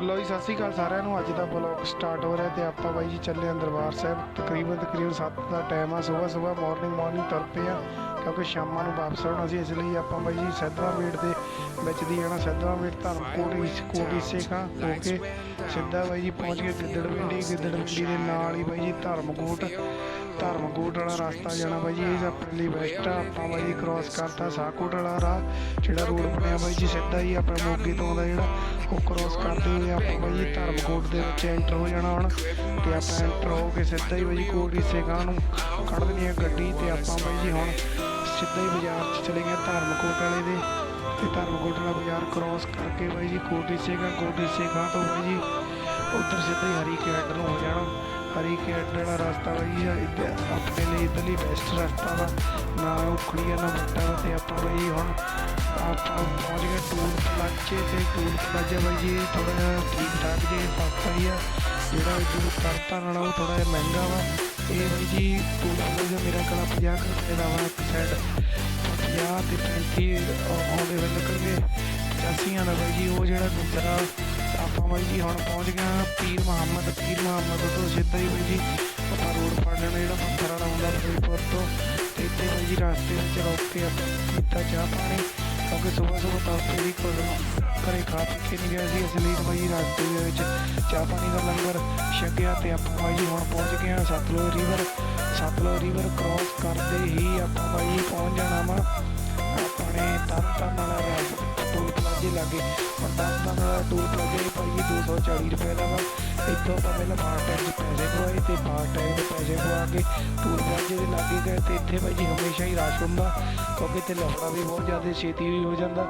ਲੋ ਜੀ, ਸਤਿ ਸ਼੍ਰੀ ਅਕਾਲ ਸਾਰਿਆਂ ਨੂੰ। ਅੱਜ ਦਾ ਬਲੌਗ ਸਟਾਰਟ ਹੋ ਰਿਹਾ ਤੇ ਆਪਾਂ ਬਾਈ ਜੀ ਚੱਲੇ ਆਂ ਦਰਬਾਰ ਸਾਹਿਬ। ਤਕਰੀਬਨ ਤਕਰੀਬਨ 7 ਦਾ ਟਾਈਮ ਆ, ਸਵੇਰ ਸਵੇਰ ਮਾਰਨਿੰਗ ਮਾਰਨਿੰਗ ਤੁਰ ਪਏ ਆ, ਕਿਉਂਕਿ ਸ਼ਾਮਾਂ ਨੂੰ ਵਾਪਸ ਆਉਣਾ ਸੀ, ਇਸ ਲਈ ਆਪਾਂ ਬਾਈ ਜੀ ਸੈਦਵਾ ਵੀੜ ਦੇ ਵਿੱਚ ਦੀ ਜਾਣਾ। ਸੈਦਵਾ ਮੇਟ ਧਰਮਕੋਟ, ਇਸ ਕੋਟ, ਇਸੇ ਖਾਂ ਹੋ ਕੇ ਸਿੱਧਾ ਬਾਈ ਜੀ ਪਹੁੰਚ ਗਏ ਗਿੱਦੜਵਿੰਡੀ ਗਿੱਦੜਵਿੰਡੀ ਦੇ ਨਾਲ ਹੀ ਬਾਈ ਜੀ ਧਰਮਕੋਟ। ਧਰਮਕੋਟ ਵਾਲਾ ਰਸਤਾ ਜਾਣਾ ਬਾਈ ਜੀ, ਇਹ ਆਪਣੇ ਲਈ ਬੈਸਟ ਆ। ਆਪਾਂ ਬਾਈ ਜੀ ਕ੍ਰਾਸ ਕਰਤਾ ਸਾਕੋਟ ਵਾਲਾ ਰਾਹ, ਜਿਹੜਾ ਰੋਡ ਬਣਿਆ ਬਾਈ ਜੀ ਸਿੱਧਾ ਹੀ ਆਪਣੇ ਮੋਗੇ ਤੋਂ ਆਉਂਦਾ ਜਿਹੜਾ, ਉਹ ਕ੍ਰਾਸ ਕਰਦੇ ਹੋਏ ਆਪਾਂ ਬਾਈ ਜੀ ਧਰਮਕੋਟ ਦੇ ਵਿੱਚ ਐਂਟਰ ਹੋ ਜਾਣਾ ਹੁਣ। ਤੇ ਆਪਾਂ ਐਂਟਰ ਹੋ ਕੇ ਸਿੱਧਾ ਹੀ ਬਾਈ ਜੀ ਕੋਟ ਨੂੰ ਕੱਢ ਦੇਣੀ ਆ ਗੱਡੀ ਤੇ ਆਪਾਂ ਬਾਈ ਜੀ ਹੁਣ ਸਿੱਧਾ ਹੀ ਬਾਜ਼ਾਰ 'ਚ ਚਲੇ ਗਏ ਧਰਮਕੋਟ ਵਾਲੇ ਦੇ। ਤੇ ਧਰਮਕੋਟ ਵਾਲਾ ਬਾਜ਼ਾਰ ਕ੍ਰਾਸ ਕਰਕੇ ਬਾਈ ਜੀ ਕੋਟ ਹਿੱਸੇ ਗਾਂ ਸਿੰਘਾਂ ਤੋਂ ਬਾਈ ਜੀ ਉੱਧਰ ਸਿੱਧਾ ਹੀ ਹਰੀ ਕੈਂਟ ਨੂੰ ਹੋ ਜਾਣਾ। ਹਰੀ ਕੈਂਟ ਵਾਲਾ ਰਸਤਾ ਬਾਈ ਜੀ ਇੱਧਰ ਆਪਣੇ ਲਈ ਇੱਧਰਲੀ ਬੈਸਟ ਰਸਤਾ ਵਾ। ਨਾ ਉਖੜੀ ਆ ਨਾ ਵੱਡਾ ਵਾ ਤੇ ਆਪਾਂ ਬਾਈ ਹੁਣ ਆਪਾਂ ਪਹੁੰਚ ਗਏ ਟੂਲ ਪਲਾਜੇ ਤੇ ਟੂਲ ਪਲਾਜਾ ਬਾਈ ਜੀ ਥੋੜਾ ਜਿਹਾ ਠੀਕ ਠਾਕ ਜੇ ਸਸਤਾ ਹੀ ਆ, ਜਿਹੜਾ ਇਹ ਕਰਤਾ ਨਾਲ ਉਹ ਥੋੜਾ ਜਿਹਾ ਮਹਿੰਗਾ ਵਾ। ਇਹ ਬਾਈ ਜੀ ਟੂਲ ਪਲਾਜਾ ਮੇਰਾ ਕਲਾ 50 ਰੁਪਏ ਦਾ ਵਾ, ਇੱਕ ਸਾਈਡ 50 ਤੇ 35 ਆਉਂਦੇ ਹੋਏ ਨਿਕਲਗੇ 85 ਦਾ ਬਾਈ ਜੀ, ਉਹ ਜਿਹੜਾ ਦੂਸਰਾ ਆਪਾਂ ਬਾਈ ਜੀ ਹੁਣ ਪਹੁੰਚ ਗਏ ਪੀਰ ਮੁਹੰਮਦ ਪੀਰ ਮੁਹੰਮਦ ਤੋਂ ਸਿੱਧਾ ਹੀ ਬਾਈ ਜੀ ਆਪਾਂ ਰੋਡ ਫੜ ਲੈਣਾ ਜਿਹੜਾ ਪੱਥਰ ਵਾਲਾ ਹੁੰਦਾ ਫਿਰੋਜ਼ਪੁਰ ਤੋਂ, ਤੇ ਇੱਥੇ ਬਾਈ ਜੀ ਰਸਤੇ ਵਿੱਚ ਰੁਕ ਕੇ ਆਪਾਂ ਪੀਤਾ ਚਾਹ ਪਾਣੀ, ਕਿਉਂਕਿ ਸਵੇਰ ਸਵੇਰ ਤਾਂ ਵੀ ਕੋਲ ਘਰੇ ਖਾ ਪੀ ਕੇ ਨਹੀਂ ਗਿਆ ਸੀ, ਇਸ ਲਈ ਬਾਈ ਜੀ ਦੇ ਵਿੱਚ ਚਾਹ ਪਾਣੀ ਦਾ ਲੰਗਰ ਛਕਿਆ ਤੇ ਆਪਾਂ ਬਾਈ ਜੀ ਹੁਣ ਪਹੁੰਚ ਗਏ ਹਾਂ Sutlej river Sutlej river cross ਕਰਦੇ ਹੀ ਆਪਾਂ ਬਾਈ ਜੀ ਪਹੁੰਚ ਜਾਣਾ ਵਾ, ਆਪਣੇ ਤਨਤਨ ਵਾਲਾ ਰਾਜ ਟੂਲ ਪਲਾਜ਼ੇ ਲਾਗੇ ਹੁਣ ਤਨਤਨ ਵਾਲਾ ਪਰ ਇਹ 240 ਰੁਪਏ ਦਾ ਵਾ। ਇੱਥੋਂ ਤਾਂ ਪਹਿਲਾਂ ਪਾਰਟ ਟਾਈਮ ਦੇ ਪੈਸੇ ਪਵਾਏ ਤੇ ਪਾਰਟ ਟਾਈਮ ਦੇ ਪੈਸੇ ਪਵਾ ਕੇ ਟੂਰ ਪਲਾਜੇ ਦੇ ਲਾਗੇ ਗਏ ਤੇ ਇੱਥੇ ਬਾਈ ਜੀ ਹਮੇਸ਼ਾ ਹੀ ਰਸ਼ ਹੁੰਦਾ, ਕਿਉਂਕਿ ਇੱਥੇ ਲਫੜਾ ਵੀ ਬਹੁਤ ਜ਼ਿਆਦਾ, ਛੇਤੀ ਵੀ ਹੋ ਜਾਂਦਾ।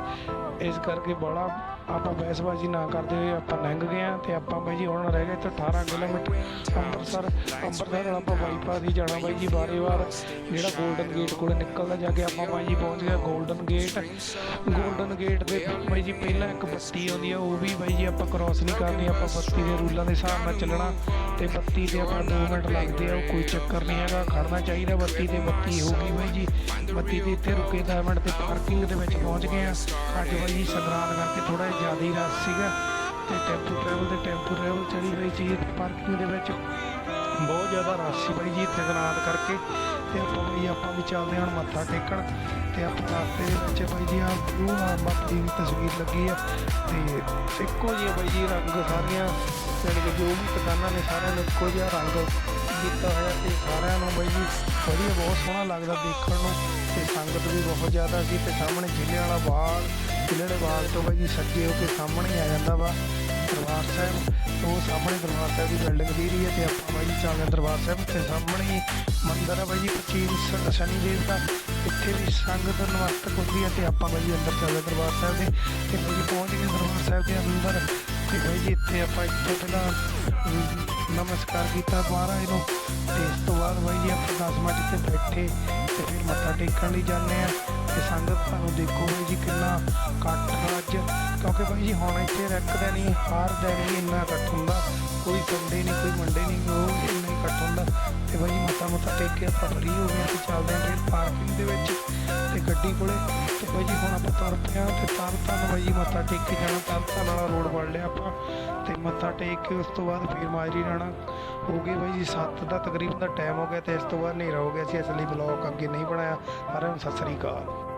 ਇਸ ਕਰਕੇ ਬੜਾ ਆਪਾਂ ਬਹਿਸਬਾਜ਼ੀ ਨਾ ਕਰਦੇ ਹੋਏ ਆਪਾਂ ਲੰਘ ਗਏ ਆ ਤੇ ਆਪਾਂ ਬਾਈ ਜੀ ਹੁਣ ਰਹਿ ਗਏ ਤੇ 18 ਕਿਲੋਮੀਟਰ। ਅੰਮ੍ਰਿਤਸਰ ਅੰਮ੍ਰਿਤਸਰ ਆਪਾਂ ਬਾਈਪਾਸ ਹੀ ਜਾਣਾ ਬਾਈ ਜੀ ਬਾਰੇ ਵਾਰ। ਜਿਹੜਾ 골ਡਨ ਗੇਟ ਕੋਲ ਨਿਕਲਦਾ ਜਾ ਕੇ ਆਪਾਂ ਬਾਈ ਜੀ ਪਹੁੰਚ ਗਏ 골ਡਨ ਗੇਟ 골ਡਨ ਗੇਟ ਦੇ ਬਾਈ ਜੀ ਪਹਿਲਾਂ ਇੱਕ ਬੱਤੀ ਆਉਂਦੀ ਆ, ਉਹ ਵੀ ਬਾਈ ਜੀ ਆਪਾਂ ਕ੍ਰਾਸ ਨਹੀਂ ਕਰਨੀ, ਆਪਾਂ ਬੱਤੀ ਦੇ ਰੂਲਾਂ ਦੇ ਹਿਸਾਬ ਨਾਲ ਚੱਲਣਾ ਤੇ ਬੱਤੀ ਤੇ ਆਪਾਂ 2 ਮਿੰਟ ਲੱਗਦੇ ਆ, ਉਹ ਕੋਈ ਚੱਕਰ ਨਹੀਂ ਹੈਗਾ ਖੜਨਾ ਚਾਹੀਦਾ ਬੱਤੀ ਤੇ, ਬੱਤੀ ਹੋ ਗਈ ਬਾਈ ਜੀ। ਬੱਤੀ ਤੇ ਇੱਥੇ ਰੁਕੇ 10 ਮਿੰਟ ਤੇ ਪਾਰਕਿੰਗ ਦੇ ਵਿੱਚ ਪਹੁੰਚ ਗਏ ਆ। ਅੱਜ ਬਾਈ ਜੀ ਸੰਗਰਾਂਦ ਕਰਕੇ ਥੋੜਾ ਜ਼ਿਆਦਾ ਹੀ ਰਸ਼ ਸੀਗਾ ਤੇ ਟੈਂਪੂ ਟਰੈਵਲ ਤੇ ਟੈਂਪੂ ਟਰੈਵਲ ਚੜੀ ਹੋਈ ਸੀ ਪਾਰਕਿੰਗ ਦੇ ਵਿੱਚ। ਬਹੁਤ ਜ਼ਿਆਦਾ ਰਸ਼ ਸੀ ਬਾਈ ਜੀ ਇੱਥੇ ਸੰਗਰਾਂਦ ਕਰਕੇ ਤੇ ਆਪਾਂ ਬਾਈ ਆਪਾਂ ਵੀ ਚੱਲਦੇ ਹਾਂ, ਹੁਣ ਮੱਥਾ ਟੇਕਣ ਤੇ ਆਪਾਂ ਰਸਤੇ ਦੇ ਵਿੱਚ ਬਾਈ ਜੀ ਆ ਬਲੂ ਆ ਮਾਤਾ ਦੀ ਤਸਵੀਰ ਲੱਗੀ ਆ ਤੇ ਇੱਕੋ ਜਿਹੇ ਬਾਈ ਜੀ ਰੰਗ ਸਾਰੀਆਂ ਜਾਣੀ ਕਿ ਜੋ ਵੀ ਦੁਕਾਨਾਂ ਨੇ ਸਾਰਿਆਂ ਨੂੰ ਇੱਕੋ ਜਿਹਾ ਰੰਗ ਕੀਤਾ ਹੋਇਆ ਤੇ ਸਾਰਿਆਂ ਨੂੰ ਬਾਈ ਜੀ ਵਧੀਆ, ਬਹੁਤ ਸੋਹਣਾ ਲੱਗਦਾ ਦੇਖਣ ਨੂੰ ਤੇ ਸੰਗਤ ਵੀ ਬਹੁਤ ਜ਼ਿਆਦਾ ਸੀ ਤੇ ਸਾਹਮਣੇ ਜ਼ਿਲ੍ਹੇ ਵਾਲਾ ਬਾਗ ਜ਼ਿਲ੍ਹੇ ਵਾਲੇ ਬਾਗ ਤੋਂ ਬਾਈ ਜੀ ਸੱਜੇ ਹੋ ਕੇ ਸਾਹਮਣੇ ਆ ਜਾਂਦਾ ਵਾ। ਦਰਬਾਰ ਸਾਹਿਬ ਉਹ ਸਾਹਮਣੇ ਦਰਬਾਰ ਸਾਹਿਬ ਦੀ ਬਿਲਡਿੰਗ ਦੀ ਰਹੀ ਹੈ ਤੇ ਆਪਾਂ ਬਾਈ ਜੀ ਚੱਲਦੇ ਦਰਬਾਰ ਸਾਹਿਬ ਤੇ ਸਾਹਮਣੇ ਹੀ ਮੰਦਿਰ ਹੈ ਬਾਈ ਜੀ ਪ੍ਰਾਚੀਨ ਸ- ਸ਼ਨੀ ਦੇਵ ਦਾ, ਇੱਥੇ ਵੀ ਸੰਗਤ ਨਮਸਤਕ ਹੁੰਦੀ ਹੈ ਤੇ ਆਪਾਂ ਬਾਈ ਜੀ ਅੰਦਰ ਚੱਲਦੇ ਦਰਬਾਰ ਸਾਹਿਬ ਦੇ, ਤੇ ਬਾਈ ਜੀ ਪਹੁੰਚ ਗਏ ਦਰਬਾਰ ਸਾਹਿਬ ਦੇ ਅੰਦਰ, ਤੇ ਬਾਈ ਜੀ ਇੱਥੇ ਆਪਾਂ ਇੱਥੇ ਪਹਿਲਾਂ ਨਮਸਕਾਰ ਕੀਤਾ ਮਹਾਰਾਜ ਨੂੰ ਤੇ ਇਸ ਤੋਂ ਬਾਅਦ ਬਾਈ ਜੀ ਆਪਾਂ 10 ਮਿੰਟ ਬੈਠੇ, ਤੇ ਫਿਰ ਮੱਥਾ ਟੇਕਣ ਲਈ ਜਾਂਦੇ ਆ ਤੇ ਸੰਗਤ ਤੁਹਾਨੂੰ ਦੇਖੋ ਬਾਈ ਜੀ ਕਿੰਨਾ ਇਕੱਠ ਆ ਅੱਜ ਕਿਉਂਕਿ ਬਾਈ ਜੀ ਹੁਣ ਇੱਥੇ ਰੱਖਦੇ ਨਹੀਂ ਹਰ ਦਿਨ ਹੀ ਇੰਨਾ ਇਕੱਠ ਹੁੰਦਾ। ਕੋਈ ਸੰਡੇ ਨਹੀਂ, ਕੋਈ ਮੰਡੇ ਨਹੀਂ, ਉਹ ਇੰਨਾ ਇਕੱਠ ਹੁੰਦਾ। ਤੇ ਬਾਈ ਜੀ ਮੱਥਾ ਮੱਥਾ ਟੇਕ ਕੇ ਆਪਾਂ ਫਰੀ ਹੋ ਗਏ ਤੇ ਚੱਲਦੇ ਆ ਫਿਰ ਪਾਰਕਿੰਗ ਦੇ ਵਿੱਚ ਤੇ ਗੱਡੀ ਕੋਲੇ। ਤੇ ਬਾਈ ਜੀ ਹੁਣ ਆਪਾਂ ਤੁਰ ਪਿਆ ਆ ਤੇ ਤਰ ਤਨ ਬਾਈ ਜੀ ਮੱਥਾ ਟੇਕ ਕੇ ਜਾਣਾ ਤਰ ਤਨ ਵਾਲਾ ਰੋਡ ਫੜ ਲਿਆ ਆਪਾਂ। ਤੇ ਮੱਥਾ ਟੇਕ ਕੇ ਉਸ ਤੋਂ ਬਾਅਦ ਫਿਰ ਮਾਜਰੀ ਜਾਣਾ ਹੋ ਗਏ ਬਾਈ ਜੀ 7 ਦਾ ਤਕਰੀਬਨ ਦਾ ਟਾਈਮ ਹੋ ਗਿਆ ਤੇ ਇਸ ਤੋਂ ਬਾਅਦ ਨਹੀਂ ਹੋ ਗਿਆ। ਸੀ ਇਸ ਲਈ ਬਲੌਗ ਅੱਗੇ ਨਹੀਂ ਬਣਾਇਆ ਸਾਰਿਆਂ ਸਤਿ ਸ੍ਰੀ ਅਕਾਲ।